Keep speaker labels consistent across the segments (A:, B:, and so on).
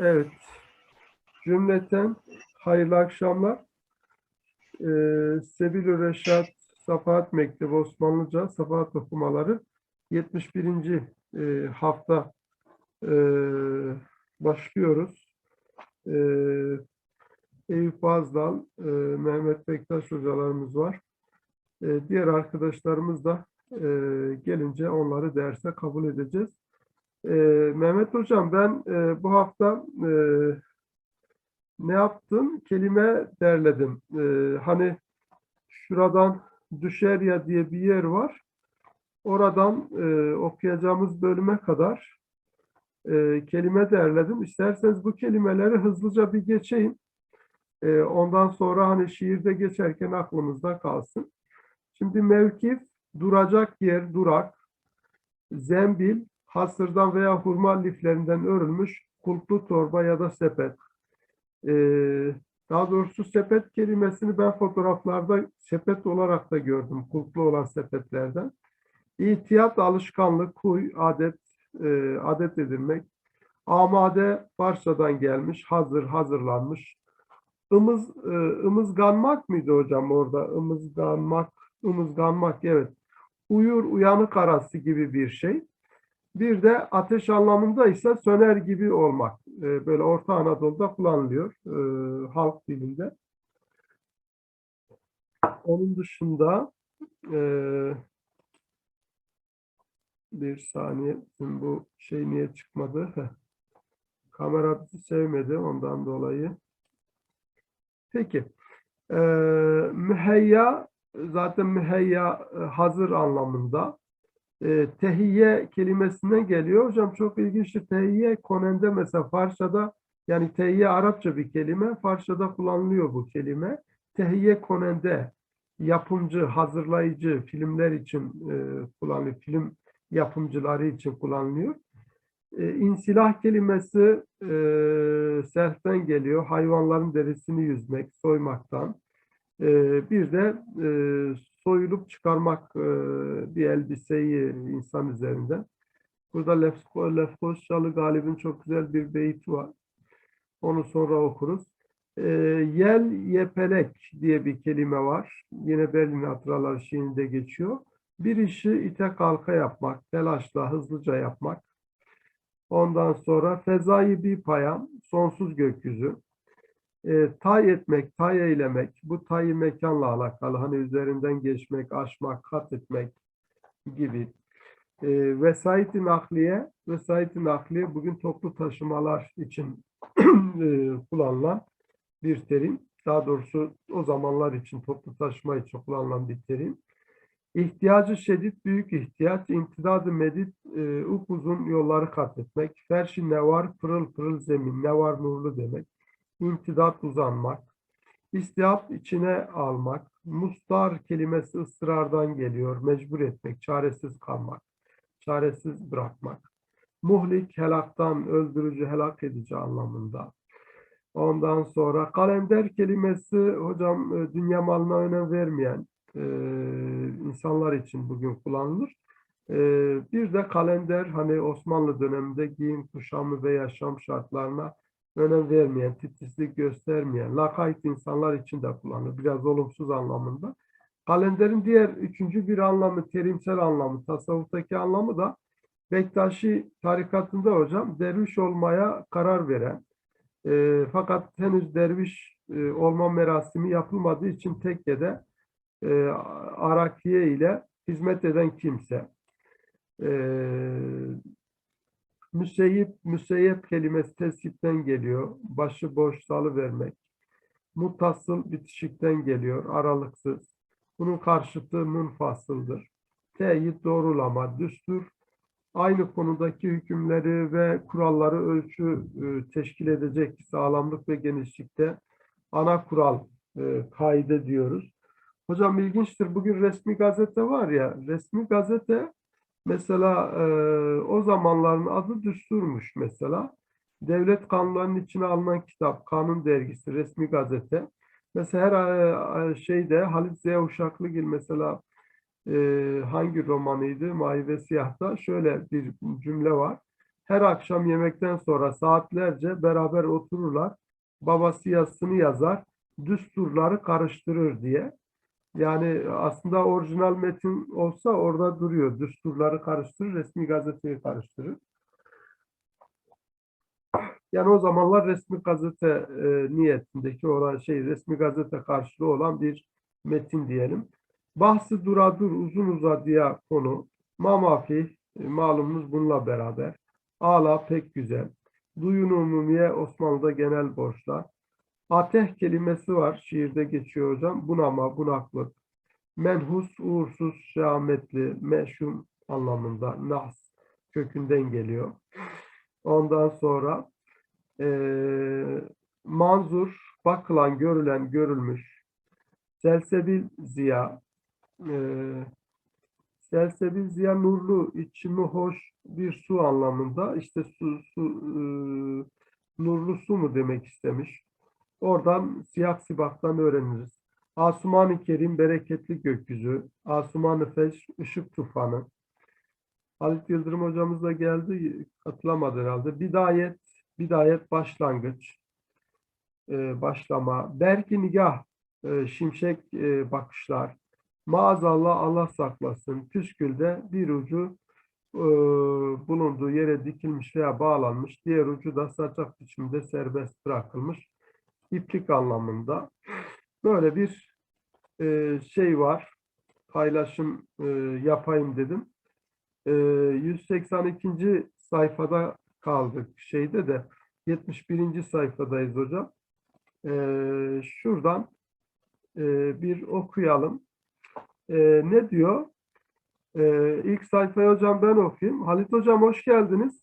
A: Evet. Cümleten hayırlı akşamlar. Ee, Sebil Reşat Safahat Mektebi Osmanlıca Safahat Okumaları 71. e, hafta e, başlıyoruz. E, Eyüp Azdal, e, Mehmet Bektaş hocalarımız var. E, diğer arkadaşlarımız da e, gelince onları derse kabul edeceğiz. Ee, Mehmet Hocam ben e, bu hafta e, ne yaptım? Kelime derledim. E, hani şuradan düşer ya diye bir yer var. Oradan e, okuyacağımız bölüme kadar e, kelime derledim. İsterseniz bu kelimeleri hızlıca bir geçeyim. E, ondan sonra hani şiirde geçerken aklımızda kalsın. Şimdi mevkif, duracak yer, durak, zembil, hasırdan veya hurma liflerinden örülmüş kulplu torba ya da sepet. Ee, daha doğrusu sepet kelimesini ben fotoğraflarda sepet olarak da gördüm. Kulplu olan sepetlerden. İhtiyat, alışkanlık, huy, adet, e, adet edilmek. Amade Farsçadan gelmiş, hazır, hazırlanmış. Imız, e, ımızganmak mıydı hocam orada? Imızganmak, ımızganmak evet. Uyur, uyanık arası gibi bir şey. Bir de ateş anlamında ise söner gibi olmak. Ee, böyle Orta Anadolu'da kullanılıyor e, halk dilinde. Onun dışında e, bir saniye bu şey niye çıkmadı? Kamera bizi sevmedi ondan dolayı. Peki. E, müheyya zaten müheyya e, hazır anlamında e, tehiyye kelimesinden geliyor. Hocam çok ilginçtir. Tehiyye konende mesela Farsçada yani tehiyye Arapça bir kelime. Farsçada kullanılıyor bu kelime. Tehiyye konende yapımcı, hazırlayıcı filmler için e, kullanılıyor. Film yapımcıları için kullanılıyor. E, insilah kelimesi e, selften geliyor. Hayvanların derisini yüzmek, soymaktan. E, bir de e, soyulup çıkarmak e, bir elbiseyi insan üzerinde. Burada Lefko, Lefkoşalı Galip'in çok güzel bir beyti var. Onu sonra okuruz. E, yel yepelek diye bir kelime var. Yine Berlin Hatıralar şiirinde geçiyor. Bir işi ite kalka yapmak, telaşla, hızlıca yapmak. Ondan sonra fezayı bir payam, sonsuz gökyüzü e, tay etmek, tay eylemek, bu tayı mekanla alakalı, hani üzerinden geçmek, aşmak, kat etmek gibi. E, vesayet-i nakliye, vesayet-i nakliye bugün toplu taşımalar için e, kullanılan bir terim. Daha doğrusu o zamanlar için toplu taşıma için kullanılan bir terim. İhtiyacı şiddet, büyük ihtiyaç, imtidadı medit, e, upuzun yolları kat etmek. Ferşi ne var, pırıl pırıl zemin, ne var nurlu demek imtidat uzanmak, istihap içine almak, mustar kelimesi ısrardan geliyor, mecbur etmek, çaresiz kalmak, çaresiz bırakmak. Muhlik helaktan, öldürücü, helak edici anlamında. Ondan sonra kalender kelimesi hocam e, dünya malına önem vermeyen e, insanlar için bugün kullanılır. E, bir de kalender hani Osmanlı döneminde giyim, kuşamı ve yaşam şartlarına önem vermeyen, titizlik göstermeyen, lakayt insanlar için de kullanılır. Biraz olumsuz anlamında. Kalenderin diğer üçüncü bir anlamı, terimsel anlamı, tasavvuftaki anlamı da Bektaşi tarikatında hocam derviş olmaya karar veren e, fakat henüz derviş e, olma merasimi yapılmadığı için tekkede e, Arakiye ile hizmet eden kimse. E, Müseyyip, müseyyep kelimesi tesipten geliyor. Başı boş salı vermek. Mutasıl bitişikten geliyor. Aralıksız. Bunun karşıtı munfasıldır. Teyit doğrulama, düstur. Aynı konudaki hükümleri ve kuralları ölçü e, teşkil edecek sağlamlık ve genişlikte ana kural e, kaide diyoruz. Hocam ilginçtir. Bugün resmi gazete var ya, resmi gazete Mesela e, o zamanların adı düsturmuş mesela. Devlet kanunlarının içine alınan kitap, kanun dergisi, resmi gazete. Mesela her e, şeyde Halit Ziya Uşaklıgil mesela e, hangi romanıydı? Mavi ve Siyah'ta şöyle bir cümle var. Her akşam yemekten sonra saatlerce beraber otururlar. Babası yazısını yazar, düsturları karıştırır diye. Yani aslında orijinal metin olsa orada duruyor. Düsturları karıştırır, resmi gazeteyi karıştırır. Yani o zamanlar resmi gazete e, niyetindeki olan şey, resmi gazete karşılığı olan bir metin diyelim. Bahsi duradur uzun uzadıya konu. Mamafi e, malumunuz bununla beraber. Ala pek güzel. Duyun umumiye Osmanlı'da genel borçlar. Ateh kelimesi var. Şiirde geçiyor hocam. Bunama, bunaklık. Menhus, uğursuz, şahametli, meşhum anlamında. Nas kökünden geliyor. Ondan sonra eee, manzur, bakılan, görülen, görülmüş. Selsebil ziya. eee Selsebil ziya nurlu, içimi hoş bir su anlamında. İşte su, su eee, nurlu su mu demek istemiş. Oradan siyah sibaktan öğreniriz. Asuman-ı Kerim bereketli gökyüzü. Asuman-ı Feş ışık tufanı. Halit Yıldırım hocamız da geldi. Katılamadı herhalde. Bidayet, bidayet başlangıç. e, başlama. Berki nigah, e, şimşek e, bakışlar. Maazallah Allah saklasın. Püskülde bir ucu e, bulunduğu yere dikilmiş veya bağlanmış. Diğer ucu da saçak biçimde serbest bırakılmış. İplik anlamında. Böyle bir e, şey var. Paylaşım e, yapayım dedim. E, 182. sayfada kaldık şeyde de 71. sayfadayız hocam. E, şuradan e, bir okuyalım. E, ne diyor? E, ilk sayfayı hocam ben okuyayım. Halit hocam hoş geldiniz.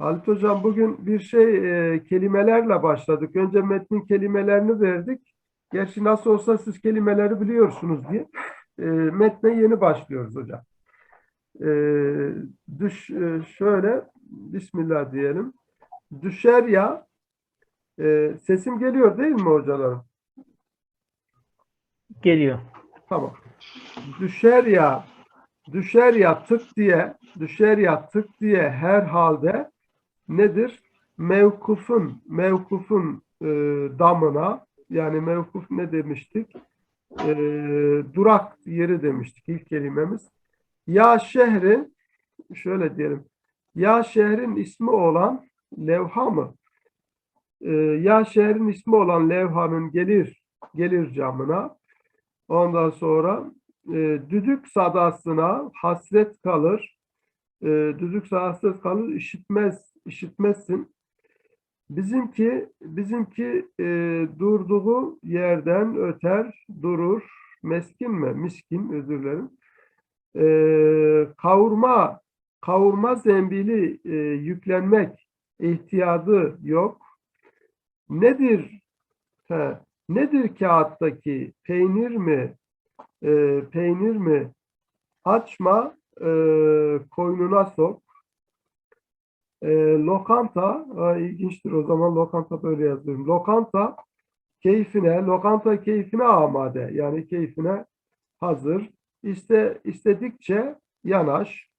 A: Halit Hocam bugün bir şey e, kelimelerle başladık. Önce metnin kelimelerini verdik. Gerçi nasıl olsa siz kelimeleri biliyorsunuz diye. E, metne yeni başlıyoruz hocam. E, düş, e, şöyle Bismillah diyelim. Düşer ya e, sesim geliyor değil mi hocalarım?
B: Geliyor.
A: Tamam. Düşer ya, düşer ya tık diye, düşer ya tık diye her halde nedir? Mevkufun, mevkufun e, damına, yani mevkuf ne demiştik? E, durak yeri demiştik ilk kelimemiz. Ya şehrin, şöyle diyelim, ya şehrin ismi olan levha mı? E, ya şehrin ismi olan levhanın gelir, gelir camına, Ondan sonra e, düdük sadasına hasret kalır. E, düdük sadasına kalır, işitmez, işitmezsin. Bizimki, bizimki e, durduğu yerden öter, durur. Meskin mi? Miskin, özür dilerim. E, kavurma, kavurma zembili e, yüklenmek ihtiyadı yok. Nedir? He, Nedir kağıttaki peynir mi? E, peynir mi? Açma, e, koynuna sok. E, lokanta, ha, ilginçtir o zaman lokanta böyle yazıyorum. Lokanta keyfine, lokanta keyfine amade. Yani keyfine hazır. İşte istedikçe yanaş.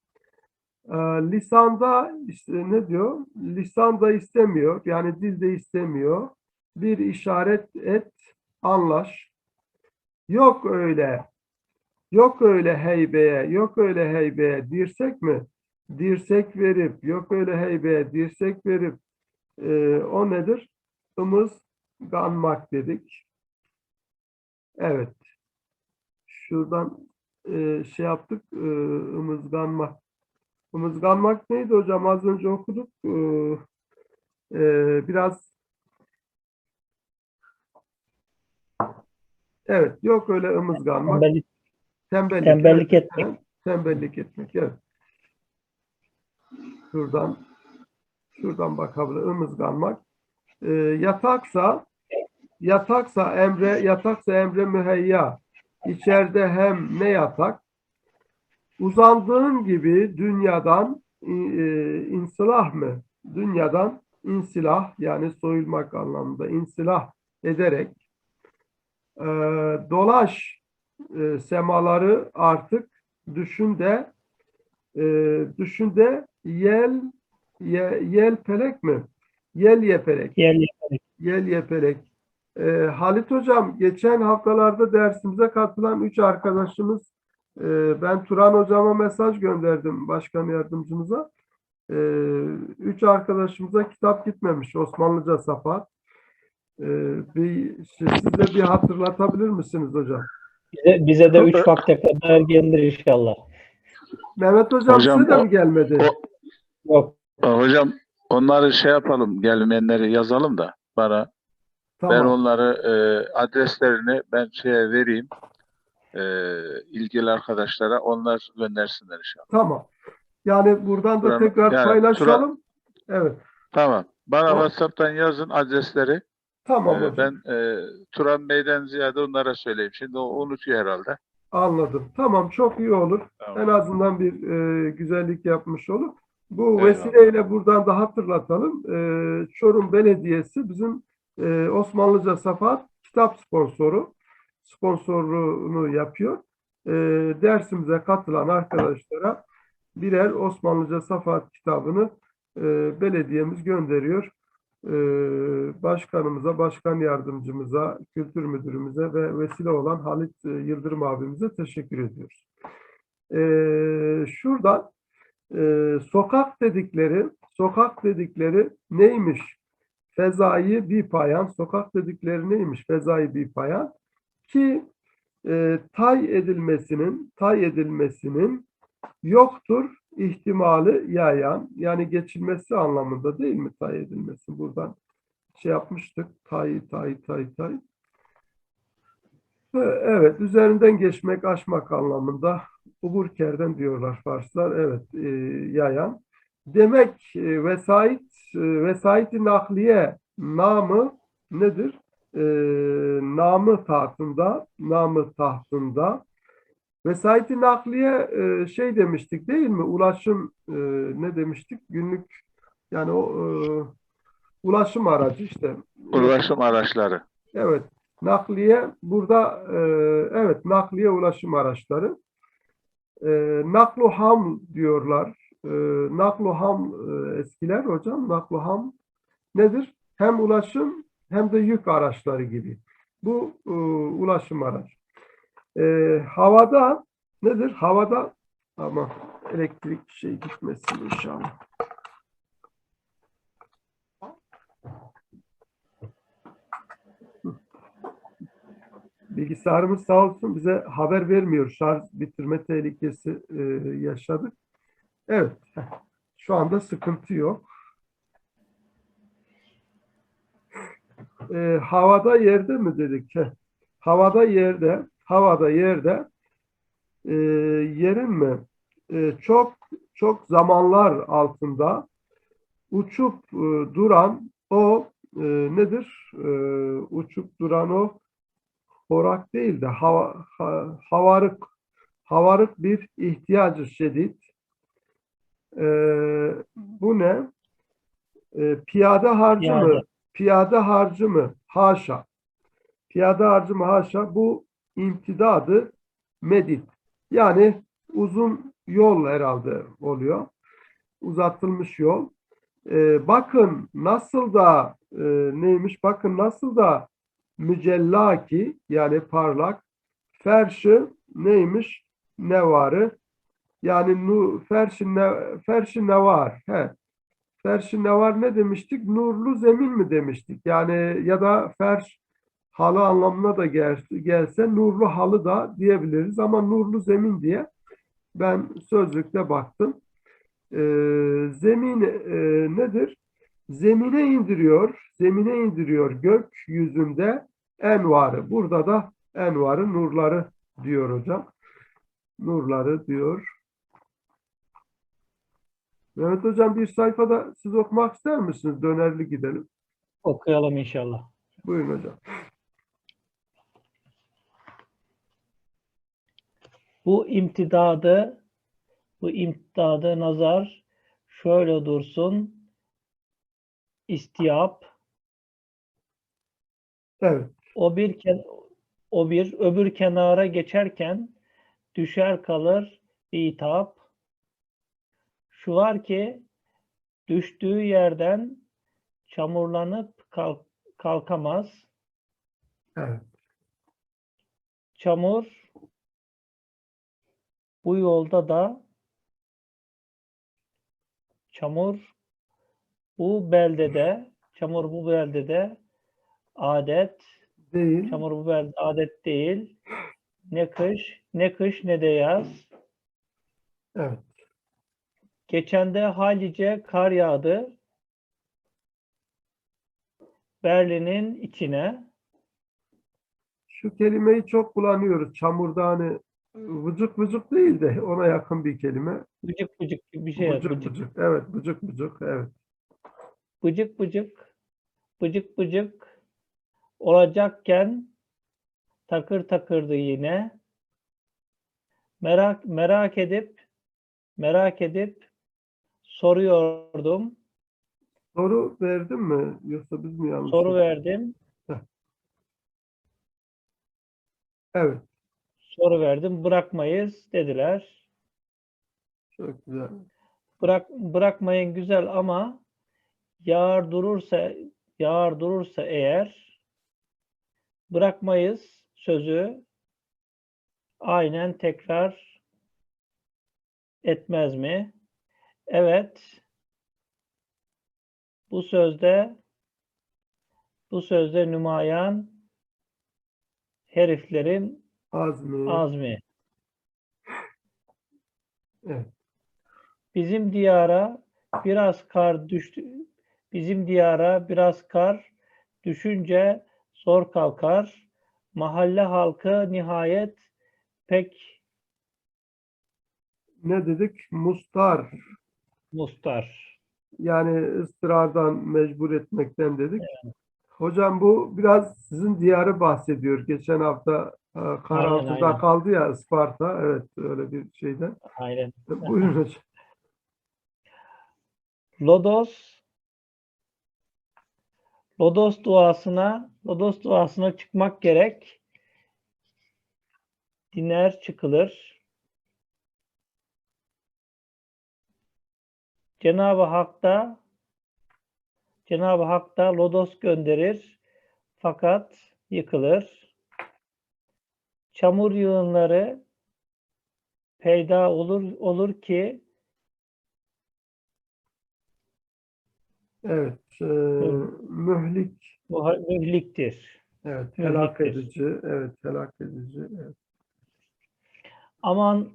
A: E, lisanda işte ne diyor? Lisanda istemiyor. Yani dilde istemiyor bir işaret et, anlaş. Yok öyle, yok öyle heybeye, yok öyle heybeye dirsek mi? Dirsek verip, yok öyle heybeye dirsek verip, e, o nedir? Imız ganmak dedik. Evet. Şuradan e, şey yaptık, e, ımızganmak. Imızganmak neydi hocam? Az önce okuduk. E, e, biraz Evet, yok öyle ımızganmak,
B: Tembellik,
A: tembellik,
B: tembellik etmek.
A: evet, tembellik etmek, evet. Şuradan, şuradan bakabilir, ımızganmak. Ee, yataksa, yataksa emre, yataksa emre müheyya. İçeride hem ne yatak? Uzandığın gibi dünyadan e, insilah mı? Dünyadan insilah yani soyulmak anlamında insilah ederek e, dolaş e, semaları artık düşün de e, düşünde yel ye, yel pelek mi? Yel yepelek.
B: Yerli
A: Yel yepelek. E, Halit Hocam geçen haftalarda dersimize katılan üç arkadaşımız e, ben Turan Hocama mesaj gönderdim başkan yardımcımıza. E, üç arkadaşımıza kitap gitmemiş Osmanlıca Safa. E, bir, siz de bir hatırlatabilir misiniz hocam?
B: bize, bize de üç vakte kadar gelir inşallah.
A: Mehmet Hocam,
C: Hocam,
A: size de
C: o-
A: mi gelmedi?
C: o-
B: Yok.
C: Hocam onları şey yapalım, gelmeyenleri yazalım da bana. Ben
A: tamam.
C: onları e, adreslerini ben şeye vereyim. E, ilgili arkadaşlara onlar göndersinler inşallah.
A: Tamam. Yani buradan da
C: Turan-
A: tekrar
C: yani
A: paylaşalım. Evet.
C: Tamam. Bana
A: Tamam.
C: WhatsApp'tan yazın adresleri.
A: Tamam
C: E,
A: hocam.
C: ben e, Turan Bey'den ziyade onlara söyleyeyim. Şimdi o unutuyor herhalde.
A: Anladım. Tamam çok iyi olur.
C: Tamam.
A: En azından bir e, güzellik yapmış olur. Bu
C: Eyvallah.
A: vesileyle buradan da hatırlatalım. E, Çorum Belediyesi bizim e, Osmanlıca Safa kitap sponsoru. Sponsorluğunu yapıyor. E, dersimize katılan arkadaşlara birer Osmanlıca Safa kitabını e, belediyemiz gönderiyor. E, başkanımıza, başkan yardımcımıza, kültür müdürümüze ve vesile olan Halit e, Yıldırım abimize teşekkür ediyoruz. E, şuradan e, sokak dedikleri, sokak dedikleri neymiş? Fezai bir payan, sokak dedikleri neymiş? Fezai bir payan ki e, tay edilmesinin, tay edilmesinin yoktur ihtimali yayan, yani geçilmesi anlamında değil mi tay edilmesi? Buradan şey yapmıştık, tay, tay, tay, tay. Ve Evet, üzerinden geçmek, aşmak anlamında uburkerden diyorlar Farslar. Evet, e, yayan. Demek e, vesait, e, vesait-i nakliye namı nedir? E, namı tahtında, namı tahtında. Vesait-i nakliye e, şey demiştik değil mi? Ulaşım e, ne demiştik? Günlük yani o e, ulaşım aracı işte.
C: Ulaşım araçları.
A: Evet, nakliye burada e, evet nakliye ulaşım araçları. E, naklu diyorlar. E, naklu e, eskiler hocam. Naklu ham nedir? Hem ulaşım hem de yük araçları gibi. Bu e, ulaşım aracı. E, havada nedir? Havada ama elektrik şey gitmesin inşallah. Bilgisayarımız sağ olsun bize haber vermiyor. Şarj bitirme tehlikesi e, yaşadık. Evet. Şu anda sıkıntı yok. E, havada yerde mi dedik? Heh. Havada yerde, havada yerde e, yerin mi? E, çok çok zamanlar altında uçup e, duran o e, nedir? E, uçup duran o horak değil de hava, ha- havarık havarık bir ihtiyacı şiddet. Ee, bu ne? Ee, piyade harcı mı?
B: Piyade.
A: Piyade harcı mı? Haşa. Piyade harcı mı? Haşa. Bu imtidadı medit. Yani uzun yol herhalde oluyor. Uzatılmış yol. Ee, bakın nasıl da e, neymiş? Bakın nasıl da mücellaki yani parlak. Ferşi neymiş? Nevarı. Yani nu ferşi ne ferşi nevar he. Ferşi nevar ne demiştik? Nurlu zemin mi demiştik? Yani ya da ferş halı anlamına da gel, gelse nurlu halı da diyebiliriz ama nurlu zemin diye ben sözlükte baktım. Ee, zemin e, nedir? Zemine indiriyor zemine indiriyor gökyüzünde envarı. Burada da envarı, nurları diyor hocam. Nurları diyor. Mehmet hocam bir sayfada siz okumak ister misiniz? Dönerli gidelim.
B: Okuyalım inşallah.
A: Buyurun hocam.
B: Bu imtidadı bu imtidadı nazar şöyle dursun istiyap
A: Evet.
B: O bir o bir öbür kenara geçerken düşer kalır itap şu var ki düştüğü yerden çamurlanıp kalk- kalkamaz.
A: Evet.
B: Çamur bu yolda da çamur bu beldede çamur bu beldede adet
A: Değil.
B: çamur bu beldede adet değil. Ne kış ne kış ne de yaz.
A: Evet.
B: Geçen de hallice kar yağdı. Berlin'in içine.
A: Şu kelimeyi çok kullanıyoruz. Çamurda hani vıcık vıcık değil de ona yakın bir kelime.
B: Bıcık bıcık gibi bir şey.
A: Vıcık
B: Bıcık
A: vıcık. Evet, vıcık vıcık. Evet.
B: bıcık bıcık bıcık bıcık olacakken takır takırdı yine. Merak merak edip merak edip soruyordum.
A: Soru verdin mi? Yoksa biz mi yanlış?
B: Soru verdim.
A: Evet.
B: Soru verdim. Bırakmayız dediler.
A: Çok güzel.
B: Bırak bırakmayın güzel ama yağar durursa yağar durursa eğer bırakmayız sözü aynen tekrar etmez mi? Evet. Bu sözde bu sözde nümayan heriflerin
A: Azmi.
B: azmi.
A: Evet.
B: Bizim diyara biraz kar düştü. Bizim diyara biraz kar düşünce zor kalkar. Mahalle halkı nihayet pek
A: Ne dedik? Mustar.
B: mustar.
A: Yani ıstırardan mecbur etmekten dedik. Hocam bu biraz sizin diyarı bahsediyor. Geçen hafta e, kar
B: Aynen,
A: altında
B: aynen.
A: kaldı ya Isparta. Evet öyle bir şeyden.
B: Aynen.
A: Buyurun hocam.
B: Lodos Lodos duasına Lodos duasına çıkmak gerek. Diner çıkılır. Cenab-ı Hak da Cenab-ı Hak da Lodos gönderir fakat yıkılır. Çamur yığınları peyda olur olur ki
A: Evet. E, mühlik.
B: mühliktir.
A: Evet. Helak
B: Mühliktir.
A: edici. Evet. Helak edici. Evet.
B: Aman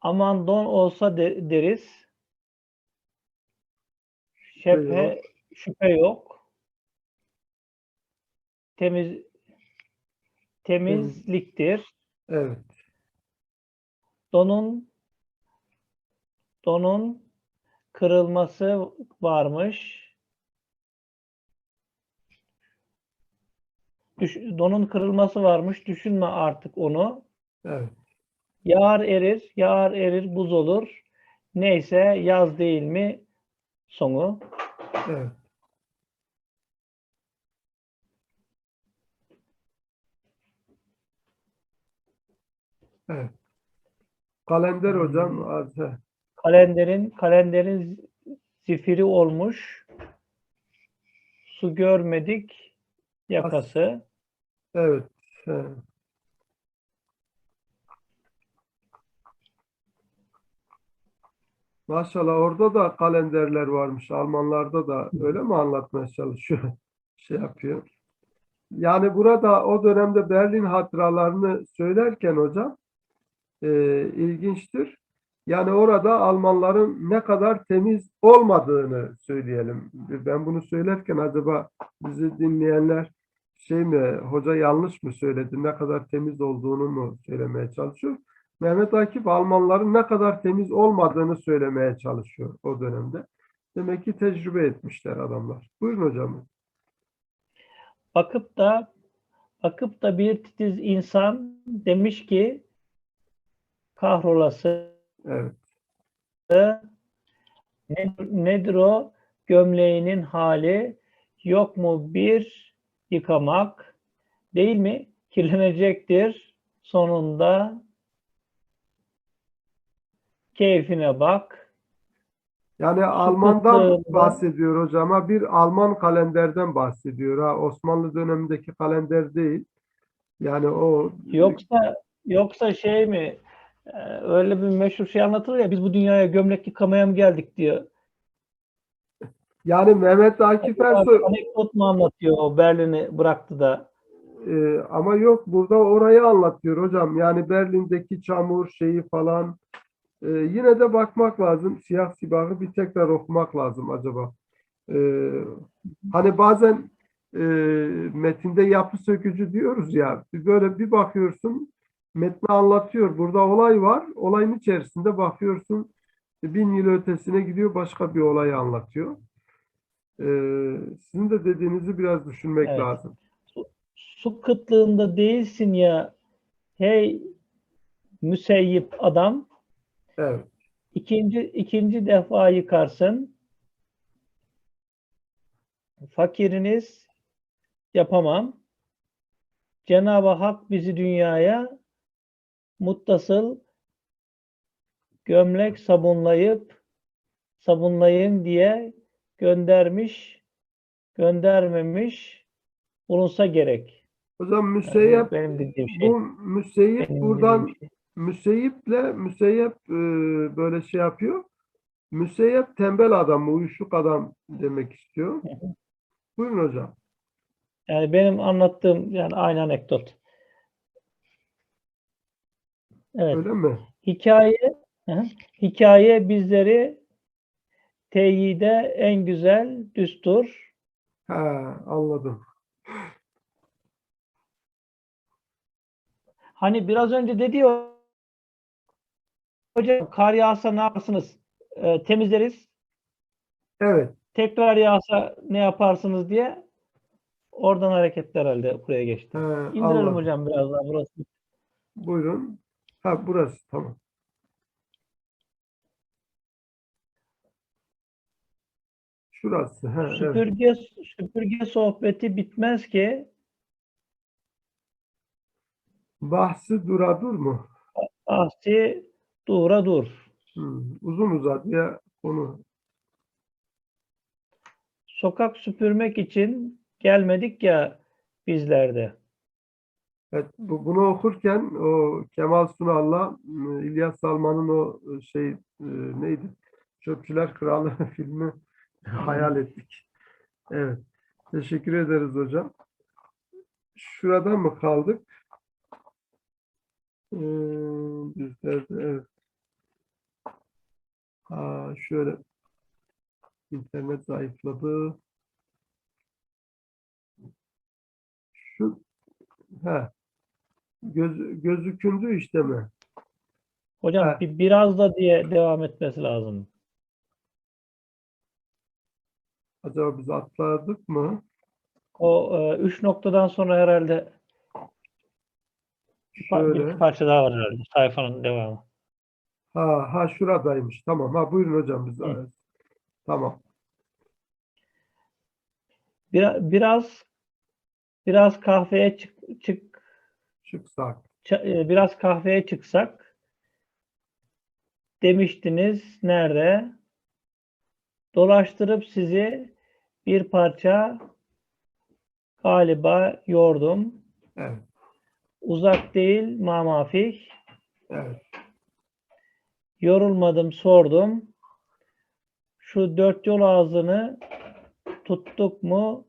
B: aman don olsa de- deriz. Şüphe
A: yok.
B: şüphe yok. Temiz temizliktir.
A: Evet.
B: Donun donun kırılması varmış. Düş, donun kırılması varmış. Düşünme artık onu.
A: Evet.
B: Yağar erir, yağar erir, buz olur. Neyse yaz değil mi sonu?
A: Evet. Evet. Kalender hocam he.
B: Kalenderin kalenderin zifiri olmuş. Su görmedik yakası.
A: Evet. he. Maşallah orada da kalenderler varmış. Almanlarda da öyle mi anlatmaya çalışıyor? Şey yapıyor. Yani burada o dönemde Berlin hatıralarını söylerken hocam e, ilginçtir. Yani orada Almanların ne kadar temiz olmadığını söyleyelim. Ben bunu söylerken acaba bizi dinleyenler şey mi, hoca yanlış mı söyledi, ne kadar temiz olduğunu mu söylemeye çalışıyor? Mehmet Akif Almanların ne kadar temiz olmadığını söylemeye çalışıyor o dönemde. Demek ki tecrübe etmişler adamlar. Buyurun hocam.
B: Bakıp da bakıp da bir titiz insan demiş ki kahrolası
A: Evet,
B: ne- nedir o gömleğinin hali yok mu bir yıkamak değil mi kirlenecektir sonunda keyfine bak
A: Yani Alman'dan bahsediyor hocam ama bir Alman kalenderden bahsediyor. Ha, Osmanlı dönemindeki kalender değil. Yani o
B: Yoksa yoksa şey mi? e, Öyle bir meşhur şey anlatılır ya biz bu dünyaya gömlek yıkamaya mı geldik diyor.
A: Yani Mehmet Akif Ersoy
B: Anekdot mu anlatıyor o Berlin'i bıraktı da.
A: Ee, ama yok burada orayı anlatıyor hocam. Yani Berlin'deki çamur şeyi falan. Ee, yine de bakmak lazım. Siyah sibahı bir tekrar okumak lazım acaba. Ee, hani bazen e, metinde yapı sökücü diyoruz ya. Böyle bir bakıyorsun metni anlatıyor. Burada olay var. Olayın içerisinde bakıyorsun bin yıl ötesine gidiyor başka bir olayı anlatıyor. Ee, sizin de dediğinizi biraz düşünmek
B: Evet.
A: lazım.
B: Su kıtlığında değilsin ya hey müseyyip adam
A: Evet.
B: ikinci ikinci defa yıkarsın. Fakiriniz yapamam. Cenab-ı Hak bizi dünyaya muttasıl gömlek sabunlayıp sabunlayın diye göndermiş, göndermemiş bulunsa gerek.
A: Hocam müseyyep
B: Benim dediğim şey.
A: bu müseyyip
B: Benim
A: buradan
B: şey.
A: müseyyiple müseyyep e, böyle şey yapıyor. Müseyyep tembel adam, uyuşuk adam demek istiyor. Buyurun hocam.
B: Yani benim anlattığım yani aynı anekdot. Evet.
A: Öyle mi?
B: Hikaye hı. hikaye bizleri teyide en güzel düstur.
A: He, anladım.
B: Hani biraz önce dedi ya hocam kar yağsa ne yaparsınız? Ee, temizleriz.
A: Evet.
B: Tekrar yağsa ne yaparsınız diye oradan hareketler herhalde buraya geçti.
A: He,
B: İndirelim
A: anladım.
B: hocam biraz daha burası.
A: Buyurun. Ha burası tamam. Şurası. He, evet.
B: Süpürge süpürge sohbeti bitmez ki
A: Bahsi duradur mu?
B: ahsi dura dur.
A: Hmm, Uzun uzadıya konu.
B: Sokak süpürmek için gelmedik ya bizler de.
A: Evet, bu, bunu okurken o Kemal Sunal'la e, İlyas Salman'ın o e, şey e, neydi? Çöpçüler Kralı filmi hayal ettik. Evet. Teşekkür ederiz hocam. Şurada mı kaldık? Ee, bizlerde evet. Aa, şöyle internet zayıfladı. Şu he. Göz, gözükündü işte mi?
B: Hocam
A: Ha.
B: bir, biraz da diye devam etmesi lazım.
A: Acaba biz atladık mı?
B: O e, üç noktadan sonra herhalde bir
A: Şöyle.
B: bir parça daha var herhalde. Sayfanın devamı.
A: Ha, ha şuradaymış. Tamam. Ha buyurun hocam biz.
B: Hı.
A: Tamam.
B: Bir, biraz biraz kahveye çık, çık
A: Çıksak.
B: ça- e, biraz kahveye çıksak demiştiniz nerede? Dolaştırıp sizi bir parça galiba yordum.
A: Evet.
B: Uzak değil mamafih.
A: Evet.
B: Yorulmadım sordum. Şu dört yol ağzını tuttuk mu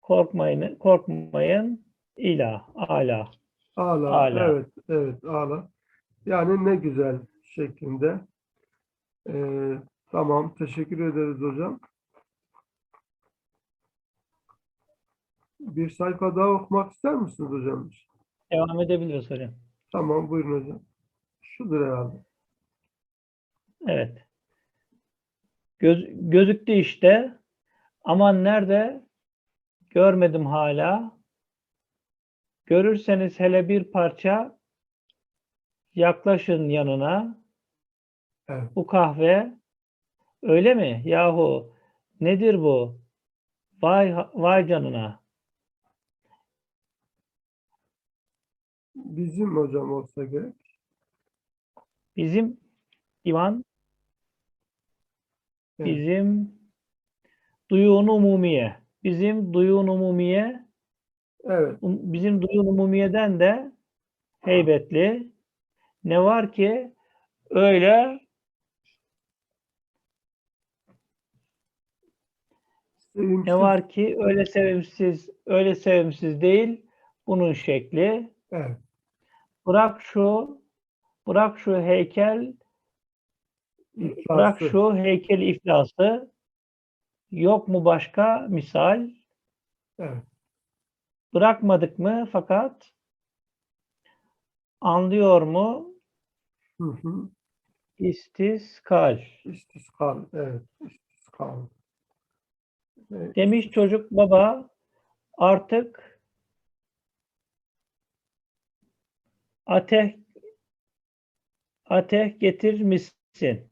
B: korkmayın, korkmayın. İla, ala.
A: Ağla.
B: Hala.
A: Evet. Evet. Ağla. Yani ne güzel şeklinde. Ee, tamam. Teşekkür ederiz hocam. Bir sayfa daha okumak ister misiniz hocam?
B: Devam edebiliriz hocam.
A: Tamam. Buyurun hocam. Şudur herhalde.
B: Evet. Göz, gözüktü işte. Aman nerede? Görmedim hala. Görürseniz hele bir parça yaklaşın yanına.
A: Evet.
B: Bu kahve öyle mi? Yahu nedir bu? Vay vay canına.
A: Bizim hocam olsa gerek.
B: Bizim divan
A: Evet.
B: Bizim duyun umumiye. Bizim duyun umumiye
A: Evet.
B: um- bizim duyun umumiyeden de heybetli. Ne var ki öyle
A: Sevimsiz.
B: ne var ki öyle sevimsiz öyle sevimsiz değil bunun şekli.
A: Evet.
B: Bırak şu bırak şu heykel bırak
A: İflası.
B: şu heykel iflası. Yok mu başka misal?
A: Evet.
B: Bırakmadık mı fakat anlıyor mu
A: Hı hı.
B: istiskal.
A: İstiskal. Evet. İstiskal.
B: Demiş çocuk baba artık ateş ateş getir misin?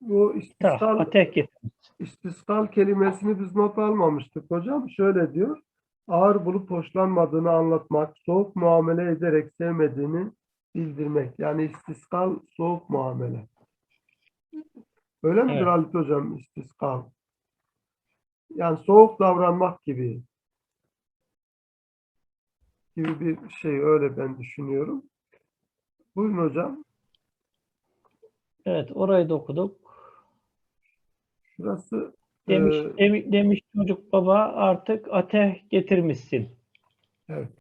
A: Bu
B: Ta,
A: istiskal,
B: ateş getir.
A: istiskal kelimesini biz not almamıştık hocam. Şöyle diyor. Ağır bulup hoşlanmadığını anlatmak, soğuk muamele ederek sevmediğini bildirmek. Yani istiskal soğuk muamele. Öyle midir
B: Evet.
A: Halit hocam istiskal? Yani soğuk davranmak gibi. Gibi bir şey öyle ben düşünüyorum. Buyurun hocam.
B: Evet orayı da okuduk.
A: Şurası
B: Demiş, demi- demiş çocuk baba artık ateş getirmişsin.
A: evet.